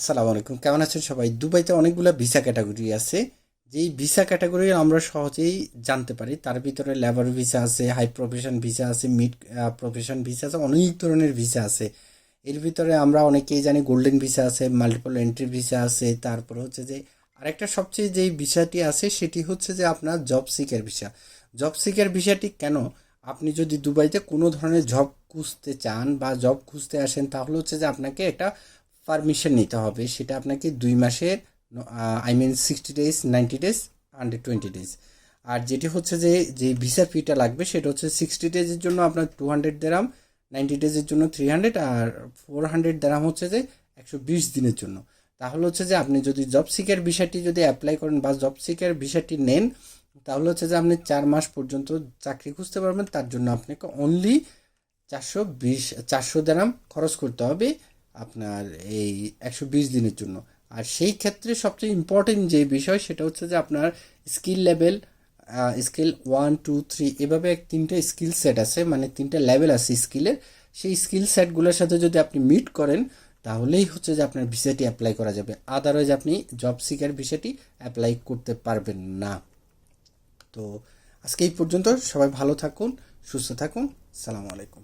আসসালামু আলাইকুম। কেমন আছেন সবাই? দুবাইতে অনেকগুলো ভিসা ক্যাটাগরি আছে। যেই ভিসা ক্যাটাগরি আমরা সহজেই জানতে পারি, তার ভিতরে লেবার ভিসা আছে, হাই প্রফেশন ভিসা আছে, মিড প্রফেশন ভিসা আছে, অনেক ধরনের ভিসা আছে। এর ভিতরে আমরা অনেকেই জানি গোল্ডেন ভিসা আছে মাল্টিপল এন্ট্রি ভিসা আছে, তারপর হচ্ছে যে আরেকটা সবচেয়ে যেই ভিসাটি আছে, সেটি হচ্ছে যে আপনার জব সিকের ভিসা। জব সিকের ভিসাটি কেন? আপনি যদি দুবাইতে কোনো ধরনের জব খুঁজতে চান বা জব খুঁজতে আসেন, তাহলে হচ্ছে যে আপনাকে একটা পারমিশন নিতে হবে, সেটা আপনাকে দুই মাসের I mean sixty days ninety days hundred twenty days আর যেটি হচ্ছে যে যে ভিসা ফিটা লাগবে, সেটা হচ্ছে সিক্সটি ডেজের জন্য আপনার টু হান্ড্রেড দেরাম নাইনটি ডেজের জন্য থ্রি হান্ড্রেড আর ফোর হান্ড্রেড দেরাম হচ্ছে যে একশো বিশ দিনের জন্য। তাহলে হচ্ছে যে আপনি যদি জব সিকের বিষয়টি যদি অ্যাপ্লাই করেন বা জব সিকের বিষয়টি নেন, তাহলে হচ্ছে যে আপনি চার মাস পর্যন্ত চাকরি খুঁজতে পারবেন, তার জন্য আপনাকে অনলি চারশো বিশ, চারশো দেরাম খরচ করতে হবে। আপনার এই একশো বিশ দিনের জন্য। আর সেই ক্ষেত্রে সবচেয়ে ইম্পর্টেন্ট যে বিষয় সেটা হচ্ছে যে আপনার skill level skill one two three এভাবে এক তিনটে স্কিল সেট আছে মানে তিনটে লেভেল আছে স্কিলের সেই স্কিল সেটগুলোর সাথে যদি আপনি মিট করেন, তাহলেই হচ্ছে যে আপনার ভিসাটি অ্যাপ্লাই করা যাবে। আদারওয়াইজ আপনি জব সিকার ভিসাটি অ্যাপ্লাই করতে পারবেন না। তো আজকে এই পর্যন্ত সবাই ভালো থাকুন, সুস্থ থাকুন। সালামু আলাইকুম।